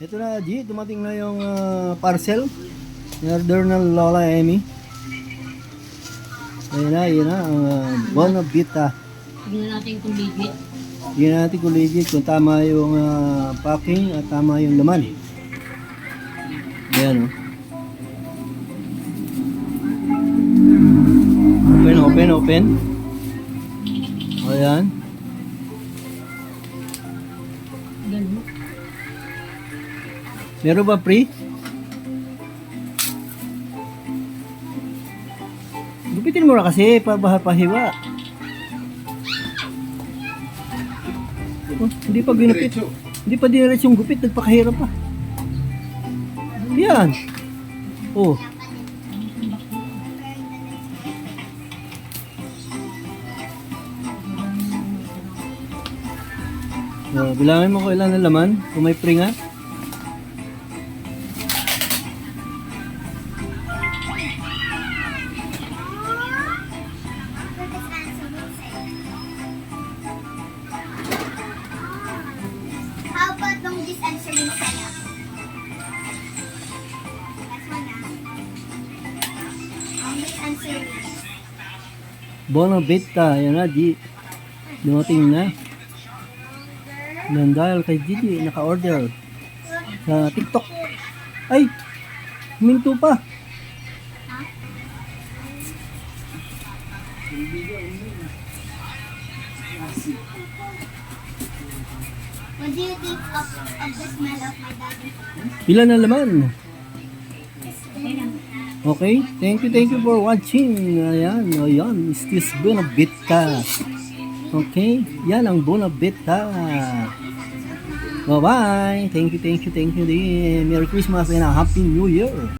Ito na, G. Dumating na yung ah, parcel. Order ng Lola Emmy. Ayan na, ayan na. Uh, Bonavita. Tignan natin kung legit. Tingnan natin kung legit, kung tama yung ah, packing at tama yung laman. Ayan o. Open, open, open. Ayan. Ganun. Meron ba free? Gupitin mo na kasi, pabaha pahiwa. Oh, hindi pa ginupit. Hindi pa diniretso yung gupit, nagpakahirap pa. Yan. Oh. Oh, bilangin mo kung ilan na laman, kung may free How about nung disanswering sa'yo? That's one disanswering. Bonavita, yan na, G. Dumating na. Yan dahil kay Gigi, naka-order sa TikTok. Ay! Minto pa. What do you think of, of the smell of my daddy? Ilan na laman? Okay, thank you, thank you for watching. Ayan, ayan, is this Bonavita. Okay, yan ang Bonavita. Bye-bye. Thank you, thank you, thank you din. Merry Christmas and a Happy New Year.